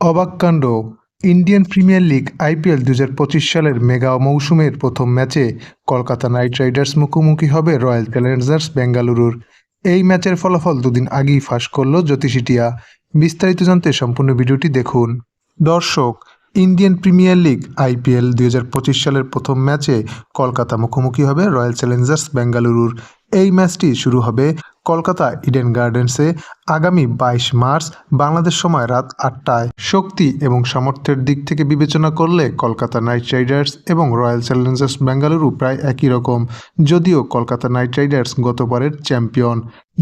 অবাক কাণ্ড। Indian Premier League IPL দু হাজার পঁচিশ সালের মেগা মৌসুমের প্রথম ম্যাচে কলকাতা নাইট রাইডার্স মুখোমুখি হবে রয়্যাল চ্যালেঞ্জার্স বেঙ্গালুরুর। এই ম্যাচের ফলাফল দুদিন আগেই ফাঁস করল জ্যোতিষিটিয়া বিস্তারিত জানতে সম্পূর্ণ ভিডিওটি দেখুন। দর্শক, ইন্ডিয়ান প্রিমিয়ার লিগ আইপিএল দুই হাজার পঁচিশ সালের প্রথম ম্যাচে কলকাতা মুখোমুখি হবে রয়্যাল চ্যালেঞ্জার্স বেঙ্গালুরুর। এই ম্যাচটি শুরু হবে কলকাতা ইডেন গার্ডেন্সে আগামী বাইশ মার্চ বাংলাদেশ সময় রাত আটটায়। শক্তি এবং সামর্থ্যের দিক থেকে বিবেচনা করলে কলকাতা নাইট রাইডার্স এবং রয়্যাল চ্যালেঞ্জার্স বেঙ্গালুরু প্রায় একই রকম, যদিও কলকাতা নাইট রাইডার্স গতবারের চ্যাম্পিয়ন।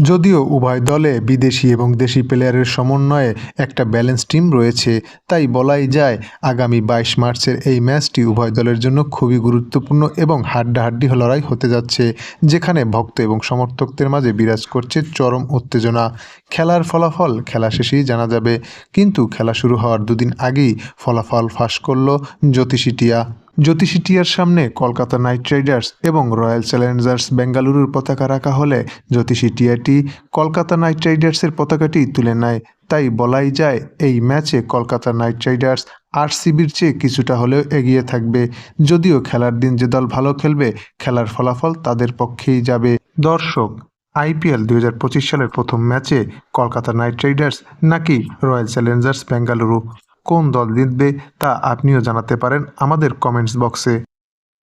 যদিও উভয় দলে বিদেশি এবং দেশি প্লেয়ারের সমন্বয়ে একটা ব্যালেন্স টিম রয়েছে, তাই বলাই যায় আগামী বাইশ মার্চের এই ম্যাচটি উভয় দলের জন্য খুবই গুরুত্বপূর্ণ এবং হাড্ডাহাড্ডি লড়াই হতে যাচ্ছে, যেখানে ভক্ত এবং সমর্থকদের মাঝে বিরাজ করছে চরম উত্তেজনা। খেলার ফলাফল খেলা শেষেই জানা যাবে, কিন্তু খেলা শুরু হওয়ার দুদিন আগেই ফলাফল ফাঁস করল জ্যোতিষিটিয়া জ্যোতিষিটিয়ার সামনে কলকাতা নাইট রাইডার্স এবং রয়্যাল চ্যালেঞ্জার্স বেঙ্গালুরুর পতাকা রাখা হলে জ্যোতিষিটিয়াটি কলকাতা নাইট রাইডার্সের পতাকাটি তুলে নেয়। তাই বলাই যায়, এই ম্যাচে কলকাতা নাইট রাইডার্স আর আরসিবির চেয়ে কিছুটা হলেও এগিয়ে থাকবে। যদিও খেলার দিন যে দল ভালো খেলবে, খেলার ফলাফল তাদের পক্ষেই যাবে। দর্শক আইপিএল দু হাজার পঁচিশ সালের প্রথম ম্যাচে কলকাতা নাইট রাইডার্স নাকি রয়্যাল চ্যালেঞ্জার্স বেঙ্গালুরু কোন দল জিতবে তা আপনিও জানাতে পারেন আমাদের কমেন্টস বক্সে।